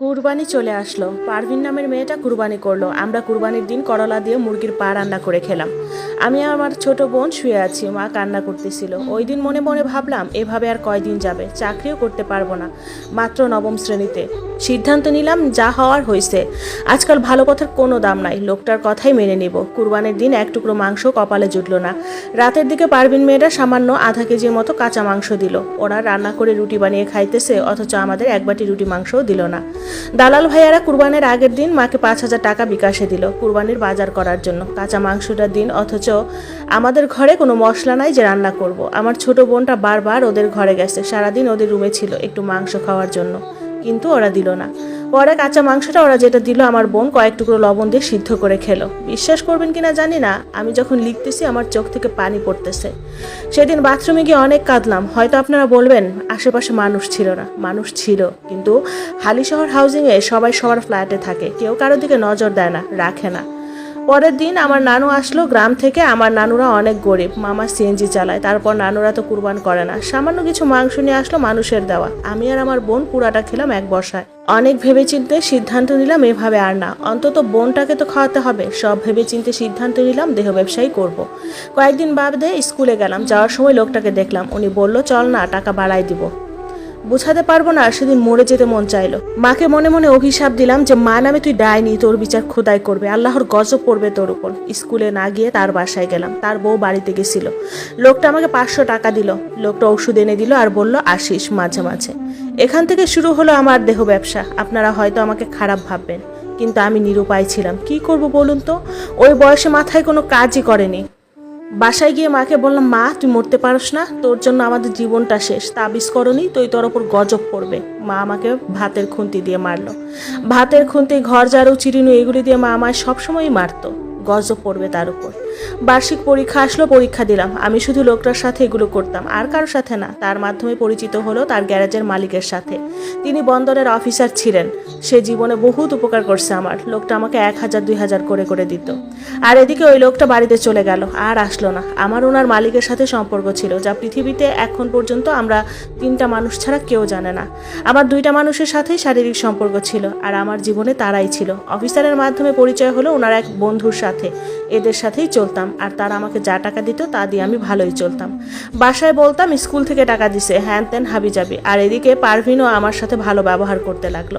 কুরবানি চলে আসলো। পারভিন নামের মেয়েটা কুরবানি করল। আমরা কুরবানির দিন করলা দিয়ে মুরগির পা রান্না করে খেলাম। আমি আমার ছোট বোন শুয়ে আছি, মা কান্না করতেছিল। ওই দিন মনে মনে ভাবলাম, এভাবে আর কয়দিন যাবে? চাকরিও করতে পারব না। মাত্র নবম শ্রেণীতে। সিদ্ধান্ত নিলাম, যা হওয়ার হয়েছে। আজকাল ভালো কথার কোনো দাম নাই। লোকটার কথাই মেনে নিব। কুরবানির দিন এক টুকরো মাংস কপালে জুটলো না। রাতের দিকে পারভিন মেয়েরা সামান্য আধা কেজির মতো কাঁচা মাংস দিল। ওরা রান্না করে রুটি বানিয়ে খাইতেছে, অথচ আমাদের এক বাটি রুটি মাংসও দিল না। দালাল ভাইয়ারা কুরবানের আগের দিন মাকে পাঁচ হাজার টাকা বিকাশে দিল কুরবানির বাজার করার জন্য কাঁচা মাংসটা দিন, অথচ আমাদের ঘরে কোনো মশলা নাই যে রান্না করব। আমার ছোট বোনটা বারবার ওদের ঘরে গেছে, সারাদিন ওদের রুমে ছিল একটু মাংস খাওয়ার জন্য কিন্তু ওরা দিল না। ওরা কাঁচা মাংসটা ওরা যেটা দিল, আমার বোন কয়েক টুকরো লবণ দিয়ে সিদ্ধ করে খেলো। বিশ্বাস করবেন কিনা জানি না, আমি যখন লিখতেছি আমার চোখ থেকে পানি পড়তেছে। সেদিন বাথরুমে গিয়ে অনেক কাঁদলাম। হয়তো আপনারা বলবেন, আশেপাশে মানুষ ছিল না। মানুষ ছিল, কিন্তু হালিশহর হাউজিংয়ে সবাই সবার ফ্ল্যাটে থাকে। কেউ কারোর দিকে নজর দেয় না, রাখে না। পরের দিন আমার নানু আসলো গ্রাম থেকে। আমার নানুরা অনেক গরিব, মামা সিএনজি চালায়, তারপর নানুরা তো কুরবান করে না। সামান্য কিছু মাংস নিয়ে আসলো মানুষের দেওয়া। আমি আর আমার বোন পুরাটা খেলাম এক বর্ষায়। অনেক ভেবেচিন্তে সিদ্ধান্ত নিলাম এভাবে আর না। অন্তত বোনটাকে তো খাওয়াতে হবে। সব ভেবেচিন্তে সিদ্ধান্ত নিলাম দেহ ব্যবসায়ী করব। কয়েকদিন বাদে স্কুলে গেলাম, যাওয়ার সময় লোকটাকে দেখলাম। উনি বলল, চল না, টাকা বাড়াই দিব। বুঝাতে পারব না, সেদিন মরে যেতে মন চাইলো। মাকে মনে মনে অভিশাপ দিলাম যে, মা নামে তুই ডাইনি তোর বিচার খোদাই করবে, আল্লাহর গজব পড়বে তোর উপর। স্কুলে না গিয়ে তার বাসায় গেলাম, তার বউ বাড়িতে গেছিল। লোকটা আমাকে পাঁচশো টাকা দিল, লোকটা ওষুধ এনে দিল আর বলল, আসিস মাঝে মাঝে। এখান থেকে শুরু হলো আমার দেহ ব্যবসা, আপনারা হয়তো আমাকে খারাপ ভাববেন, কিন্তু আমি নিরুপায় ছিলাম। কি করব বলুন তো? ওই বয়সে মাথায় কোনো কাজই করেনি। বাসায় গিয়ে মাকে বললাম, মা, তুই মরতে পারস না, তোর জন্য আমাদের জীবনটা শেষ, তাবিজ করনি, তুই তোর ওপর গজব পড়বে মা আমাকে ভাতের খুন্তি দিয়ে মারলো। ভাতের খুন্তি, ঘর ঝাড়ু, চিরিনু, এগুলি দিয়ে মা আমায় সবসময়ই মারতো, গজব পড়বে তার উপর। বার্ষিক পরীক্ষা আসলো, পরীক্ষা দিলাম। আমি শুধু লোকটার সাথে এগুলো করতাম, আর কারোর সাথে না। তার মাধ্যমে পরিচিত হলো তার গ্যারেজের মালিকের সাথে। তিনি বন্দরের অফিসার ছিলেন। সে জীবনে বহুত উপকার করছে আমার। লোকটা আমাকে এক হাজার, দুই হাজার করে করে দিত। আর এদিকে ওই লোকটা বাড়িতে চলে গেল, আর আসলো না। আমার ওনার মালিকের সাথে সম্পর্ক ছিল, যা পৃথিবীতে এখন পর্যন্ত আমরা তিনটা মানুষ ছাড়া কেউ জানে না। আমার দুইটা মানুষের সাথেই শারীরিক সম্পর্ক ছিল, আর আমার জীবনে তারাই ছিল। অফিসারের মাধ্যমে পরিচয় হলো ওনার এক বন্ধুর সাথে। এদের সাথেই চলতাম, আর তারা আমাকে যা টাকা দিত তা দিয়ে আমি ভালোই চলতাম। বাসায় বলতাম, স্কুল থেকে টাকা দিছে, হ্যান ত্যান হাবি যাবি। আর এদিকে পারভিনও আমার সাথে ভালো ব্যবহার করতে লাগল।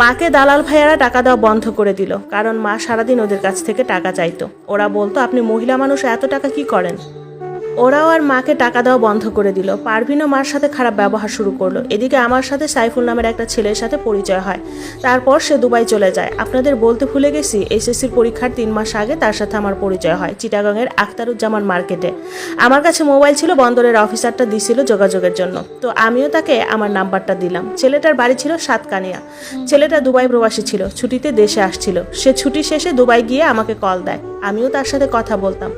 মাকে দালাল ভাইয়ারা টাকা দেওয়া বন্ধ করে দিল, কারণ মা সারাদিন ওদের কাছ থেকে টাকা চাইতো। ওরা বলতো, আপনি মহিলা মানুষ, এত টাকা কি করেন? ওরাও আর মাকে টাকা দেওয়া বন্ধ করে দিল। পারভিনও মার সাথে খারাপ ব্যবহার শুরু করল। এদিকে আমার সাথে সাইফুল নামের একটা ছেলের সাথে পরিচয় হয়। তারপর সে দুবাই চলে যায়। আপনাদের বলতে ভুলে গেছি, এসএসসির পরীক্ষার তিন মাস আগে তার সাথে আমার পরিচয় হয়, চিটাগাংয়ের আখতারুজ্জামান মার্কেটে। আমার কাছে মোবাইল ছিল, বন্দরের অফিসারটা দিছিল যোগাযোগের জন্য। তো আমিও তাকে আমার নাম্বারটা দিলাম। ছেলেটার বাড়ি ছিল সাতকানিয়া। ছেলেটা দুবাই প্রবাসী ছিল, ছুটিতে দেশে আসছিল। সে ছুটি শেষে দুবাই গিয়ে আমাকে কল দেয়। আমিও তার সাথে কথা বলতাম।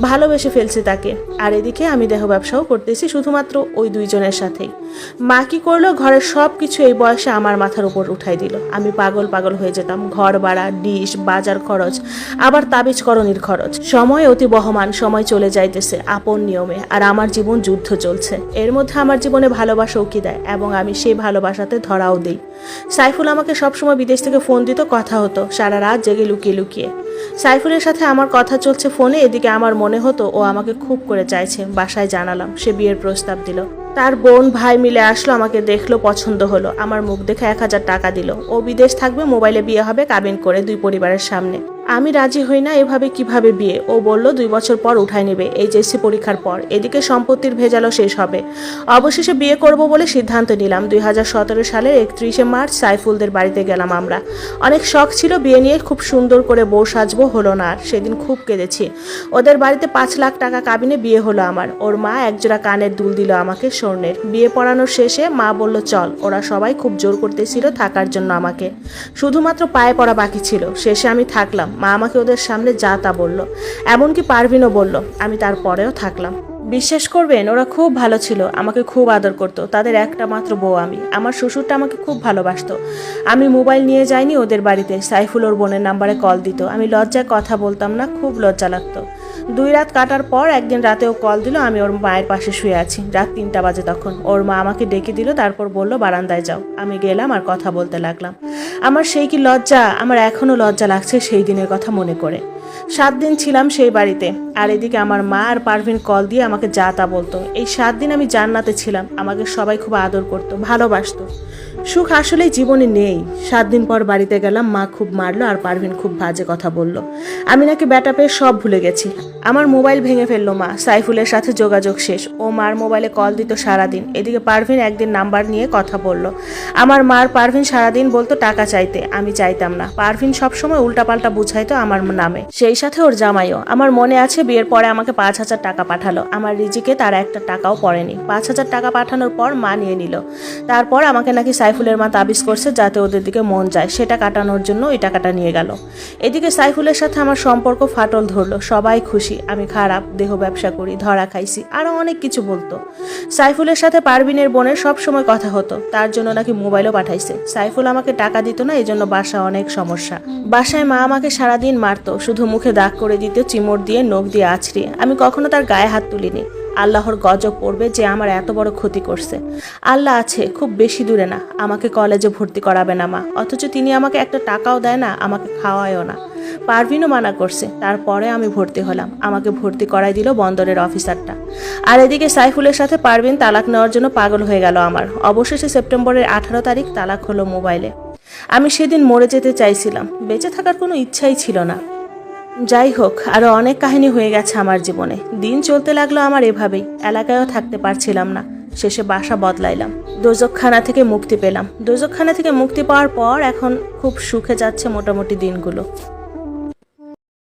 ভালোবেসে ফেলছি তাকে। আর এদিকে আমি দেহ ব্যবসাও করতেছি শুধুমাত্র ওই দুইজনের সাথেই। মা কি করল? ঘরের সব কিছু এই বয়সে আমার মাথার উপর উঠাই দিল। আমি পাগল পাগল হয়ে যেতাম। ঘর ভাড়া, ডিশ, বাজার খরচ, আবার তাবিজ করণির খরচ। সময় অতি বহমান, সময় চলে যাইতেছে আপন নিয়মে। আর আমার জীবন যুদ্ধ চলছে। এর মধ্যে আমার জীবনে ভালোবাসা উকি দেয়? এবং আমি সেই ভালোবাসাতে ধরাও দিই। সাইফুল আমাকে সবসময় বিদেশ থেকে ফোন দিত, কথা হতো, সারা রাত জেগে লুকিয়ে লুকিয়ে। সাইফুলের সাথে আমার কথা চলছে ফোনে, এদিকে আমার মনে হতো ও আমাকে খুব করে চাইছে। বাসায় জানালাম, সে বিয়ের প্রস্তাব দিল। তার বোন ভাই মিলে আসলো, আমাকে দেখল, পছন্দ হলো। আমার মুখ দেখে এক হাজার টাকা দিল। ও বিদেশ থাকবে, মোবাইলে বিয়ে হবে, কাবিন করে দুই পরিবারের সামনে। আমি রাজি হই না এভাবে কীভাবে বিয়ে? ও বলল, দুই বছর পর উঠায় নেবে এইচএসসি পরীক্ষার পর। এদিকে সম্পত্তির ভেজালও শেষ হবে। অবশেষে বিয়ে করব বলে সিদ্ধান্ত নিলাম। দুই হাজার সতেরো সালের একত্রিশে মার্চ সাইফুলদের বাড়িতে গেলাম আমরা। অনেক শখ ছিল, বিয়ে নিয়ে খুব সুন্দর করে বউ সাজবো হলো না সেদিন খুব কেঁদেছি। ওদের বাড়িতে পাঁচ লাখ টাকা কাবিনে বিয়ে হলো আমার। ওর মা একজোড়া কানের দুল দিল আমাকে স্বর্ণের। বিয়ে পড়ানোর শেষে মা বলল, চল। ওরা সবাই খুব জোর করতেছিল থাকার জন্য আমাকে। শুধুমাত্র পায়ে পড়া বাকি ছিল। শেষে আমি থাকলাম। মা আমাকে ওদের সামনে যা তা বলল। এমনকি পারভিনও বলল, আমি তারপরেও থাকলাম। বিশ্বাস করবেন, ওরা খুব ভালো ছিল, আমাকে খুব আদর করতো। তাদের একটা মাত্র বউ আমি। আমার শ্বশুরটা আমাকে খুব ভালোবাসত। আমি মোবাইল নিয়ে যাইনি ওদের বাড়িতে। সাইফুল ওর বোনের নাম্বারে কল দিত। আমি লজ্জায় কথা বলতাম না, খুব লজ্জা লাগতো। দুই রাত কাটার পর একদিন রাতে ও কল দিল, আমি ওর মায়ের পাশে শুয়ে আছি। রাত তিনটা বাজে তখন। ওর মা আমাকে ডেকে দিল, তারপর বলল, বারান্দায় যাও। আমি গেলাম আর কথা বলতে লাগলাম। আমার সেই কি লজ্জা, আমার এখনও লজ্জা লাগছে সেই দিনের কথা মনে করে। সাত দিন ছিলাম সেই বাড়িতে। আর এদিকে আমার মা আর পারভিন কল দিয়ে আমাকে যা তা বলতো। এই সাত দিন আমি জান্নাতে ছিলাম। আমাকে সবাই খুব আদর করতো, ভালোবাসতো। সুখ আসলে জীবনে নেই। সাত দিন পর বাড়িতে গেলাম, মা খুব মারলো আর পারভিন খুব বাজে কথা বলল। আমি নাকি ব্যাটা পেয়ে সব ভুলে গেছি। আমার মোবাইল ভেঙে ফেলল মা। সাইফুলের সাথে যোগাযোগ শেষ। ও মার মোবাইলে কল দিত সারাদিন। এদিকে পারভিন একদিন নাম্বার নিয়ে কথা বলল। আমার মার পারভিন সারাদিন বলতো টাকা চাইতে। আমি চাইতাম না। পারভিন সবসময় উল্টাপাল্টা বুঝাইতো আমার নামে। সেই সাথে ওর জামাইও। আমার মনে আছে বিয়ের পরে আমাকে পাঁচ হাজার টাকা পাঠালো। আমার রিজিকে তার একটা টাকাও পড়েনি। পাঁচ হাজার টাকা পাঠানোর পর মা নিয়ে নিল। তারপর আমাকে নাকি সাইফুলের মা তাবিজ করছে যাতে ওদের দিকে মন যায়। সেটা কাটানোর জন্য ওই টাকাটা নিয়ে গেল। এদিকে সাইফুলের সাথে আমার সম্পর্ক ফাটল ধরলো। সবাই খুশি। আমি খারাপ, দেহ ব্যবসা করি, ধরা খাইছি আরও অনেক কিছু বলতো। সাইফুলের সাথে পারবিনের বোনের সব সময় কথা হতো। তার জন্য নাকি মোবাইলও পাঠাইছে। সাইফুল আমাকে টাকা দিত না এই জন্য বাসা অনেক সমস্যা। বাসায় মা আমাকে সারাদিন মারতো। শুধু মুখে দাগ করে দিত চিমড় দিয়ে নখ দিয়ে আছড়িয়ে আমি কখনো তার গায়ে হাত তুলিনি। আল্লাহর গজব পড়বে যে আমার এত বড় ক্ষতি করছে। আল্লাহ আছে, খুব বেশি দূরে না। আমাকে কলেজে ভর্তি করাবে না মা। অথচ তিনি আমাকে একটা টাকাও দেয় না, আমাকে খাওয়ায়ও না। পারভিনও মানা করছে, তারপরে আমি ভর্তি হলাম। আমাকে ভর্তি করাই দিল বন্দরের অফিসারটা। আর এদিকে সাইফুলের সাথে পারভিন তালাক নেওয়ার জন্য পাগল হয়ে গেল আমার। অবশেষে সেপ্টেম্বরের আঠারো তারিখ তালাক হলো মোবাইলে। আমি সেদিন মরে যেতে চাইছিলাম। বেঁচে থাকার কোনো ইচ্ছাই ছিল না। যাই হোক আরও অনেক কাহিনী হয়ে গেছে আমার জীবনে। দিন চলতে লাগল আমার এভাবেই, এলাকায়ও থাকতে পারছিলাম না। শেষে বাসা বদলাইলাম। দোজকখানা থেকে মুক্তি পেলাম। দোজকখানা থেকে মুক্তি পাওয়ার পর এখন খুব সুখে যাচ্ছে মোটামুটি দিনগুলো।